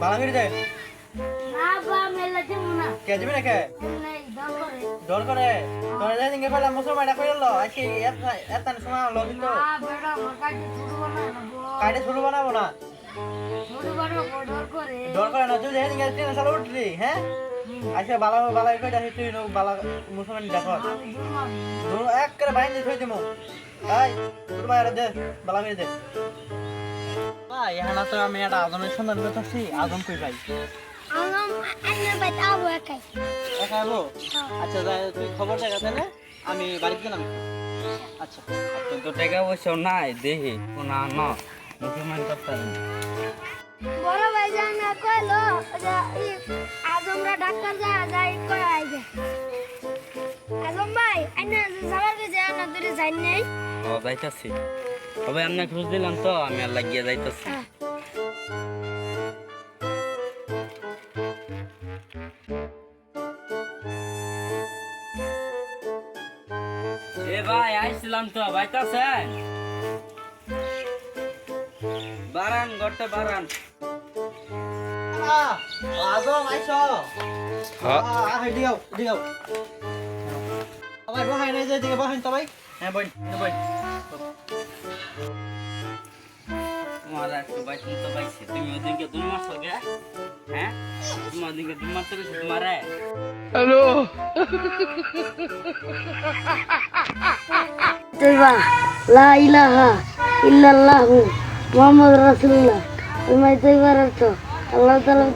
বালা করে দে না বা মেলা দিব না। কে দিবি না কে নাই দম করে। তোর যাই দিন কইলাম মুসলমান এটা কইলো আজকে এত হলো কিন্তু। আমার ছোট বানাবো না? ডর করে। না তুই যাই দিন ট্রেন চালু উঠলি হ্যাঁ? আচ্ছা বালা বালা কইটা তুই বালা মুসলমান দেখো। ধরো এক করে বাইন্দে থই দিমু। এই তোর বাইরে দে বালা দে। এখানে তো আমি একটা আজমের সন্ধান করতেছি আজম কই ভাই? আলম আন্নার বাইতে আবু একাই। দেখাবো আচ্ছা যাই, তুই খবর দেখা তাহলে আমি বাড়িতে গেলাম। আচ্ছা। তো টাকা পয়সা নাই দেহি কোনা ন মুসলমান করতাম বড় ভাই যা না কইলো যে আজমরা ডাক্তার যা যাই কই আইবে আজম ভাই আইনা যাবার কাছে না দূরে যাই নাই? ও যাইতাছি। তবে আমি খোঁজ দিলাম তো আমি আর লাগিয়ে যাইতাছি। এ ভাই আইছিলাম তো বাইতাছেন? বারান গড়তে বারান আজম আইছো? আহ দিগাও দিগাও ভাই বহাই নাই যে দিকে বহাই তো ভাই। হ্যাঁ বই বই একটু বাইতুন তো বাইছে তুমি ওদিনকে দুই মাস গে হ্যাঁ? তোমার ওদিনকে দুই মাস গেছে তোমারে তৈবা লা ইলাহা ইল্লাল্লাহ মুহাম্মদ রাসূলুল্লাহ। তুমি তৈবার অর্থ আল্লাহ তাআলা